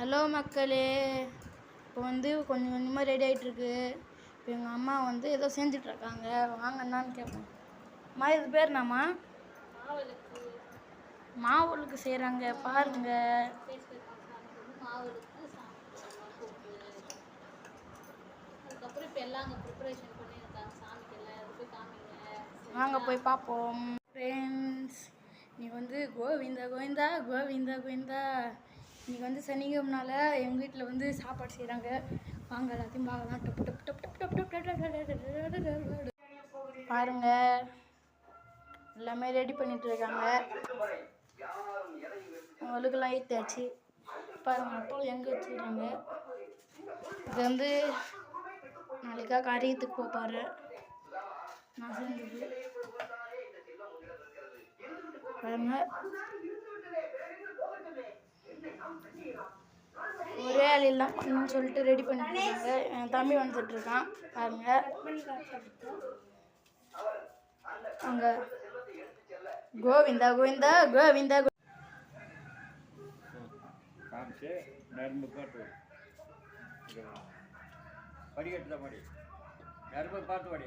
Hello மக்களே இப்போ வந்து கொஞ்சம் கொஞ்சமாக ரெடி ஆகிட்டுருக்கு இப்போ எங்கள் அம்மா வந்து ஏதோ செஞ்சிட்ருக்காங்க. வாங்க கேட்போம். அம்மா இது பேர் என்னம்மா? மாவுளுக்கு செய்கிறாங்க பாருங்க. வாங்க போய் பார்ப்போம் ஃப்ரெண்ட்ஸ் நீ வந்து கோவிந்தா கோவிந்தா கோவிந்தா கோவிந்தா. இன்றைக்கி வந்து சனிக்கிழமனால எங்கள் வீட்டில் வந்து சாப்பாடு செய்கிறாங்க வாங்க எல்லாத்தையும் பார்க்கலாம் டப்பு டப் டப் டப் டப் டப் டப் பாருங்க எல்லாமே ரெடி பண்ணிட்டு இருக்காங்க அவங்களுக்கெல்லாம் ஏற்றாச்சு பாருங்க அப்பளம் எங்கே வச்சுருக்காங்க இது வந்து நாளைக்கா காரியத்துக்கு போப்பாரு நான் செஞ்சது பாருங்க ஒரே ஆளிலாம் பண்ணணும்னு சொல்லிட்டு ரெடி பண்ணிட்டு இருக்காங்க என் தம்பி வந்துட்டு இருக்கான் பாருங்க. அங்க. கோவிந்தா கோவிந்தா கோவிந்தா கோ- நரம்பு படிக்கட்டு தான் படி நரம்பு பார்த்து படி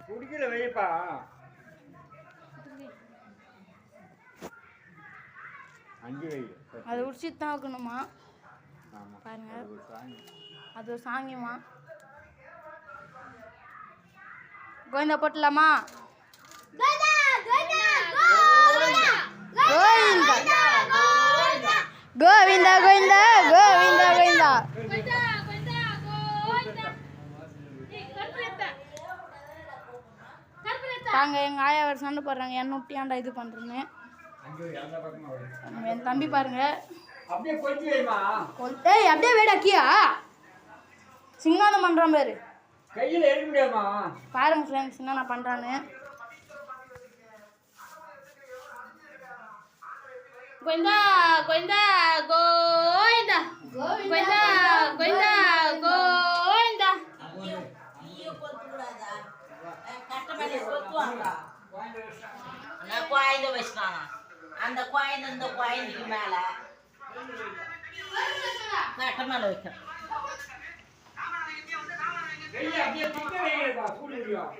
குடிக்கல வைப்பா அஞ்சு வை. அது உடிச்சிட்டு தான் வைக்கணுமா? பாருங்க. அது ஒரு சாங்கியமா கோவிந்தா போட்டலாமா? கோவிந்தா கோவிந்தா. தாங்க எங்கள் ஆயா வேறு சண்டை போடுறாங்க. என்ன விட்டு ஏன்டா இது பண்ணுறேன்னு என் தம்பி பாருங்க. அப்படியே கொஞ்சம் வைமா. கொல்- ஏய் அப்படியே வேடா கியா. சிங்கானம் பண்ணுறான் பேரு. கையில் எடுக்க முடியாமா பாருங்க ஃப்ரெண்ட்ஸ் என்ன நான் பண்ணுறான்னு கோயிந்தா கோயிந்தா நான் குவாய்ந்த வச்சுக்காங்க அந்த குவாய்ந்த இந்த குவாய்ந்துக்கு மேல கட்ட மேல வைக்கிறேன்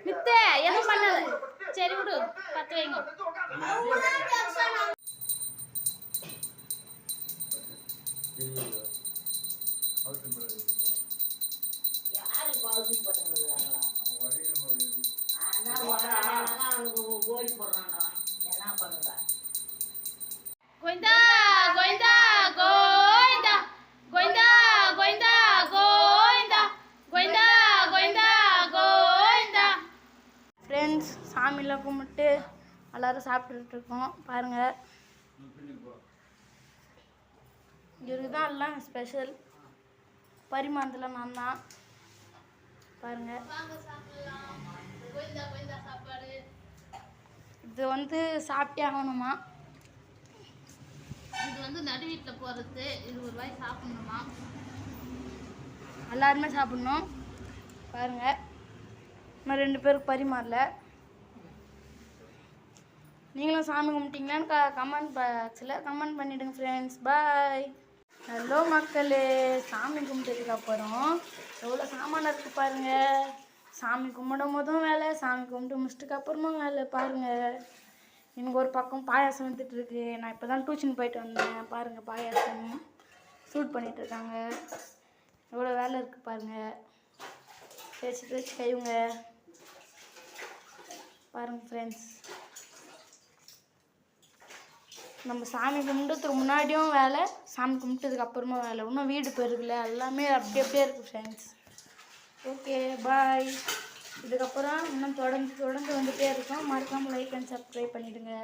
வித்து எதுவும் பண்ணாது சரி விடு பத்து வைங்க சாமிலாம் கும்பிட்டு எல்லாரும் சாப்பிட்டுட்டு இருக்கோம் பாருங்க. இவருக்கு தான் எல்லாம் ஸ்பெஷல் பரிமாணத்தில் நான் தான். பாருங்க. வாங்க சாப்பிடலாம் கோயிந்தா கோயிந்தா சாப்பாடு இது வந்து சாப்பிட்டே ஆகணுமா? இது வந்து நடு வீட்டில் போகிறது இது ஒரு வாய் சாப்பிடணுமா? எல்லாருமே சாப்பிடணும். பாருங்க. நான் ரெண்டு பேருக்கு பரிமாறல. நீங்களும் சாமி கும்பிட்டீங்களான்னு க கமெண்ட் பாக்ஸில் கமெண்ட் பண்ணிவிடுங்க ஃப்ரெண்ட்ஸ் பாய் ஹலோ மக்களே. சாமி கும்பிட்டதுக்கு அப்புறம் எவ்வளோ சாமான் இருக்கு பாருங்கள் சாமி கும்பிடும் போதும் வேலை சாமி கும்பிட்டு முடிச்சிட்டுக்கு அப்புறமும் வேலை பாருங்கள் எனக்கு ஒரு பக்கம் பாயாசம் வந்துட்டுருக்கு நான் இப்போ தான் டியூஷன் போயிட்டு வந்தேன். பாருங்கள் பாயாசம் சூட் பண்ணிகிட்ருக்காங்க இருக்காங்க. எவ்வளோ வேலை இருக்குது பாருங்கள் தேய்ச்சி தேய்ச்சி கைவுங்க பாருங்கள் ஃப்ரெண்ட்ஸ் நம்ம சாமி கும்பிட்டதுக்கு முன்னாடியும் வேலை சாமி கும்பிட்டதுக்கு அப்புறமா வேலை. இன்னும் வீடு பெருகல எல்லாமே அப்படி அப்படியே இருக்குது ஃப்ரெண்ட்ஸ் ஓகே பாய் இதுக்கப்புறம் இன்னும் தொடர்ந்து தொடர்ந்து வந்துகிட்டே இருக்கோம். மறக்காமல் லைக் அண்ட் சப்ஸ்கிரைப் பண்ணிவிடுங்க